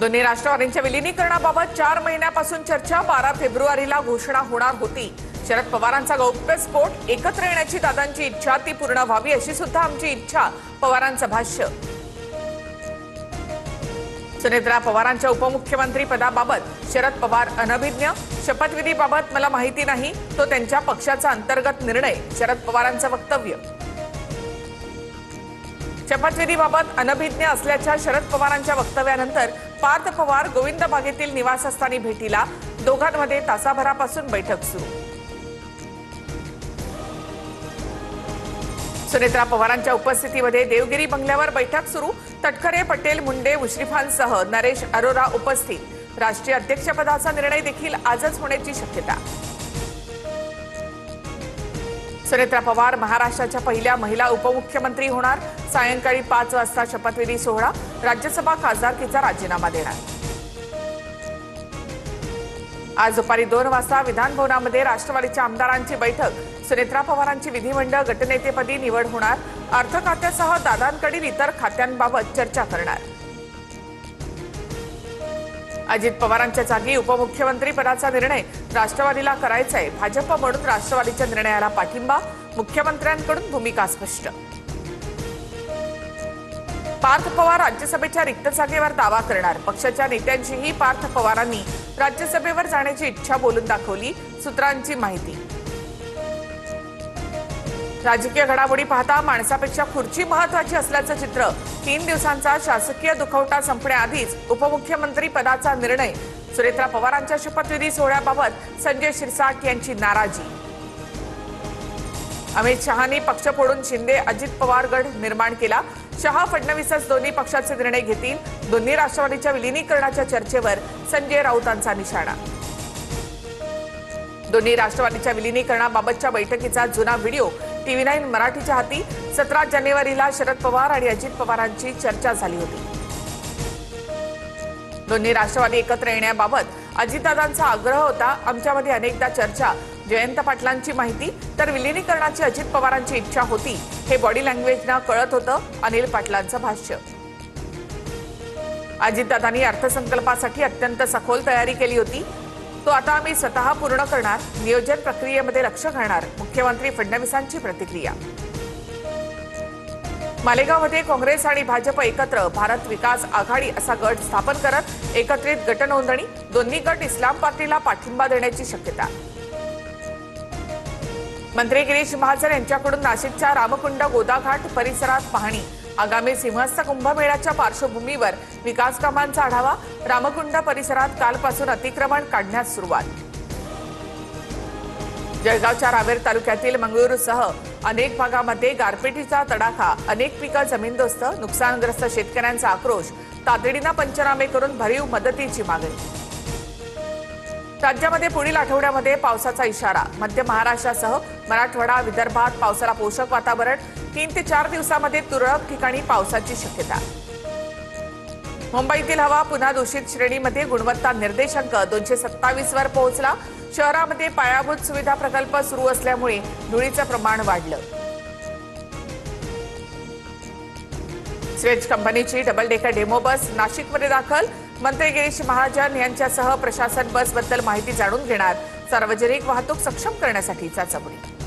दोन्ही राष्ट्रवादींच्या विलिनीकरणाबाबत चार महिन्यापासून चर्चा बारा फेब्रुवारीला घोषणा होणार होती. शरद पवारांचा गौप्यस्फोट एकत्र येण्याची दादांची इच्छा ती पूर्ण व्हावी अशी सुद्धा आमची इच्छा. पवारांचं भाष्य. सुनेत्रा पवारांच्या उपमुख्यमंत्री पदाबाबत शरद पवार अनभिज्ञ. शपथविधीबाबत मला माहिती नाही तो त्यांच्या पक्षाचा अंतर्गत निर्णय. शरद पवारांचं वक्तव्य. शपथविधीबाबत अनभिज्ञ असल्याच्या शरद पवारांच्या वक्तव्यानंतर पार्थ पवार गोविंद बागेतील निवासस्थानी भेटीला. दोघांमध्ये तासाभरापासून बैठक सुरू. सुनेत्रा पवारांच्या उपस्थितीमध्ये देवगिरी बंगल्यावर बैठक सुरू. तटकरे पटेल मुंडे मुश्रीफांसह नरेश अरोरा उपस्थित. राष्ट्रीय अध्यक्षपदाचा निर्णय देखील आजच होण्याची शक्यता. सुनेत्रा पवार महाराष्ट्राच्या पहिल्या महिला उपमुख्यमंत्री होणार. सायंकाळी पाच वाजता शपथविधी सोहळा. राज्यसभा खासदारकीचा राजीनामा देणार. आज दुपारी दोन वाजता विधानभवनामध्ये राष्ट्रवादीच्या आमदारांची बैठक. सुनेत्रा पवारांची विधिमंडळ गटनेतेपदी निवड होणार. अर्थ खात्यासह दादांकडील इतर खात्यांबाबत चर्चा करणार. अजित पवारांच्या जागी उपमुख्यमंत्री पदाचा निर्णय राष्ट्रवादीला करायचा आहे भाजप म्हणून राष्ट्रवादीच्या निर्णयाला पाठिंबा मुख्यमंत्र्यांकडून भूमिका स्पष्ट. पार्थ पवार राज्यसभेच्या रिक्त जागेवर दावा करणार. पक्षाच्या नेत्यांचीही पार्थ पवारांनी राज्यसभेवर जाण्याची इच्छा बोलून दाखवली सूत्रांची माहिती. राजकीय घडामोडी पाहता माणसापेक्षा खुर्ची महत्वाची असल्याचं चित्र. तीन दिवसांचा शासकीय दुखवटा संपण्याआधीच उपमुख्यमंत्री पदाचा निर्णय. सुरेत्रा पवारांच्या शपथविधी सोहळ्याबाबत संजय शिरसाट यांची नाराजी. अमित शहानी पक्ष फोडून शिंदे अजित पवार गड निर्माण केला. शहा फडणवीसच दोन्ही पक्षाचे निर्णय घेतील. दोन्ही राष्ट्रवादीच्या विलिनीकरणाच्या चर्चेवर संजय राऊतांचा निशाणा. दोन्ही राष्ट्रवादीच्या विलिनीकरणाबाबतच्या बैठकीचा जुना व्हिडिओ टीव्ही नाईन मराठीच्या हाती सतरा जानेवारीला शरद पवार आणि अजित पवारांची चर्चा झाली होती. दोन्ही राष्ट्रवादी एकत्र येण्याबाबत अजितदादांचा आग्रह होता. आमच्यामध्ये अनेकदा चर्चा. जयंत पाटलांची माहिती तर विलिनीकरणाची अजित पवारांची इच्छा होती. हे बॉडी लँग्वेजनं कळत होतं. अनिल पाटलांचं भाष्य. अजितदादांनी अर्थसंकल्पासाठी अत्यंत सखोल तयारी केली होती. तो आता आम्ही स्वतः पूर्ण करणार नियोजन प्रक्रियेमध्ये लक्ष घालणार मुख्यमंत्री फडणवीसांची प्रतिक्रिया. मालेगावमध्ये काँग्रेस आणि भाजप एकत्र भारत विकास आघाडी असा गट स्थापन करत एकत्रित गटनोंदणी दोन्ही गट इस्लाम पार्टीला पाठिंबा देण्याची शक्यता. मंत्री गिरीश महाजन यांच्याकडून नाशिकच्या रामकुंड गोदाघाट परिसरात पाहणी आगामी सिंहस्थ कुंभमेळ्याच्या पार्श्वभूमीवर विकास कामांचा आढावा रामकुंड परिसरात कालपासून अतिक्रमण काढण्यास सुरुवात. जळगावच्या रावेर तालुक्यातील मंगळुरूसह अनेक भागामध्ये गारपिटीचा तडाखा अनेक पिकं जमीनदोस्त नुकसानग्रस्त शेतकऱ्यांचा आक्रोश तातडीनं पंचनामे करून भरीव मदतीची मागणी. राज्यामध्ये पुढील आठवड्यामध्ये पावसाचा इशारा मध्य महाराष्ट्रासह मराठवाडा विदर्भात पावसाला पोषक वातावरण. तीन ते चार दिवसामध्ये तुरळक ठिकाणी पावसाची शक्यता. मुंबईतील हवा पुन्हा दूषित श्रेणीमध्ये गुणवत्ता निर्देशांक दोनशे सत्तावीस वर पोहोचला. शहरामध्ये पायाभूत सुविधा प्रकल्प सुरू असल्यामुळे धुळीचं प्रमाण वाढलं. स्वेज कंपनीची डबल डेकर डेमो बस नाशिकमध्ये दाखल. मंत्री गिरीश महाजन यांच्यासह प्रशासन बसबद्दल माहिती जाणून घेणार. सार्वजनिक वाहतूक सक्षम करण्यासाठीचा चमडी